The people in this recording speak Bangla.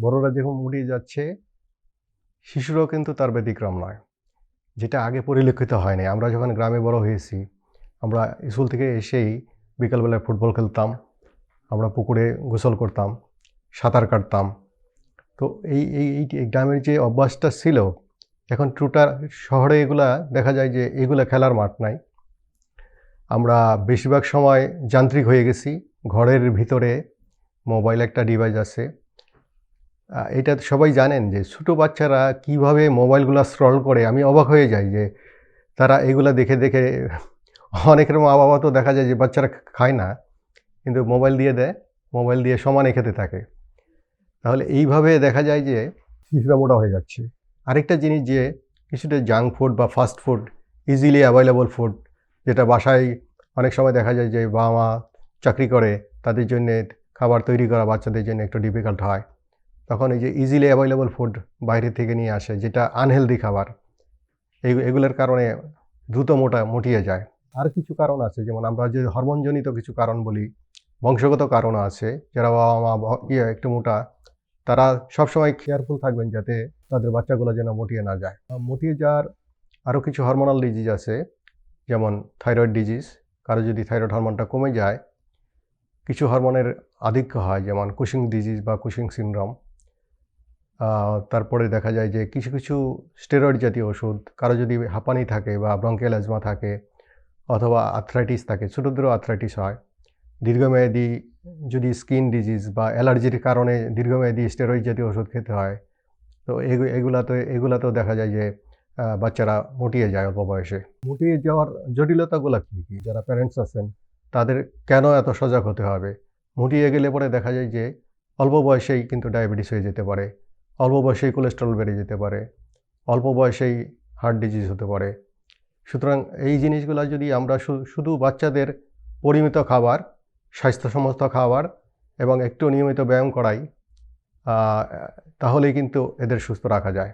বড়রা যখন মুড়িয়ে যাচ্ছে, শিশুরাও কিন্তু তার ব্যতিক্রম নয়। যেটা আগে পরিলক্ষিত হয়নি। আমরা যখন গ্রামে বড় হয়েছি, আমরা স্কুল থেকে এসেই বিকালবেলায় ফুটবল খেলতাম, আমরা পুকুরে গোসল করতাম, সাঁতার কাটতাম। তো এই এই এই গ্রামের যে অভ্যাসটা ছিল, এখন ট্রুটার শহরে এগুলা দেখা যায় যে এগুলা খেলার মাঠ নাই। আমরা বেশিরভাগ সময় যান্ত্রিক হয়ে গেছি। ঘরের ভিতরে মোবাইল একটা ডিভাইস আছে। এটা সবাই জানেন যে ছোটো বাচ্চারা কীভাবে মোবাইলগুলো স্ক্রল করে, আমি অবাক হয়ে যাই যে তারা এগুলো দেখে দেখে অনেকের মা বাবা তো দেখা যায় যে বাচ্চারা খায় না, কিন্তু মোবাইল দিয়ে দেয়, মোবাইল দিয়ে সমানে খেতে থাকে। তাহলে এইভাবে দেখা যায় যে শিশুরা মোটা হয়ে যাচ্ছে। আরেকটা জিনিস যে কিছুটা জাঙ্ক ফুড বা fast food easily available food যেটা বাসায় অনেক সময় দেখা যায় যে বাবা মা চাকরি করে, তাদের জন্যে খাবার তৈরি করা বাচ্চাদের জন্য একটু ডিফিকাল্ট হয়। তখন এই যে ইজিলি অ্যাভেলেবল ফুড বাইরে থেকে নিয়ে আসে, যেটা আনহেলদি খাবার, এই, এগুলোর কারণে দ্রুত মোটা, মুটিয়ে যায়। আর কিছু কারণ আছে, যেমন আমরা যে হরমোনজনিত কিছু কারণ বলি, বংশগত কারণ আছে, যারা বাবা মা ইয়ে একটু মোটা, তারা সবসময় কেয়ারফুল থাকবেন যাতে তাদের বাচ্চাগুলো যেন মুটিয়ে না যায়। মুটিয়ে যাওয়ার আরও কিছু হরমোনাল ডিজিজ আছে, যেমন থাইরয়েড ডিজিজ কারও যদি থাইরয়েড হরমোনটা কমে যায়, কিছু হরমোনের আধিক্য হয়, যেমন কুশিং ডিজিজ বা কুশিং সিনড্রোম তারপরে দেখা যায় যে কিছু কিছু স্টেরয়েড জাতীয় ওষুধ, কারও যদি হাঁপানি থাকে বা ব্রঙ্কিয়াল অ্যাজমা থাকে অথবা আর্থ্রাইটিস থাকে ছোটো ছোটোদেরও আর্থ্রাইটিস হয়, দীর্ঘমেয়াদী যদি স্কিন ডিজিজ বা অ্যালার্জির কারণে দীর্ঘমেয়াদী স্টেরয়েড জাতীয় ওষুধ খেতে হয়, তো এগু- এগুলাতে, এগুলাতেও দেখা যায় যে বাচ্চারা মুটিয়ে যায় অল্প বয়সে। মুটিয়ে যাওয়ার জটিলতাগুলো কী কী? যারা প্যারেন্টস আছেন, তাদের কেন এত সজাগ হতে হবে? মুটিয়ে গেলে পরে দেখা যায় যে অল্প বয়সেই কিন্তু ডায়াবেটিস হয়ে যেতে পারে। অল্প বয়সেই কোলেস্ট্রল বেড়ে যেতে পারে, অল্প বয়সেই হার্ট ডিজিজ হতে পারে। সুতরাং এই জিনিসগুলো যদি আমরা শুধু বাচ্চাদের পরিমিত খাবার, স্বাস্থ্যসম্মত খাবার এবং একটু নিয়মিত ব্যায়াম করাই তাহলেই কিন্তু এদের সুস্থ রাখা যায়।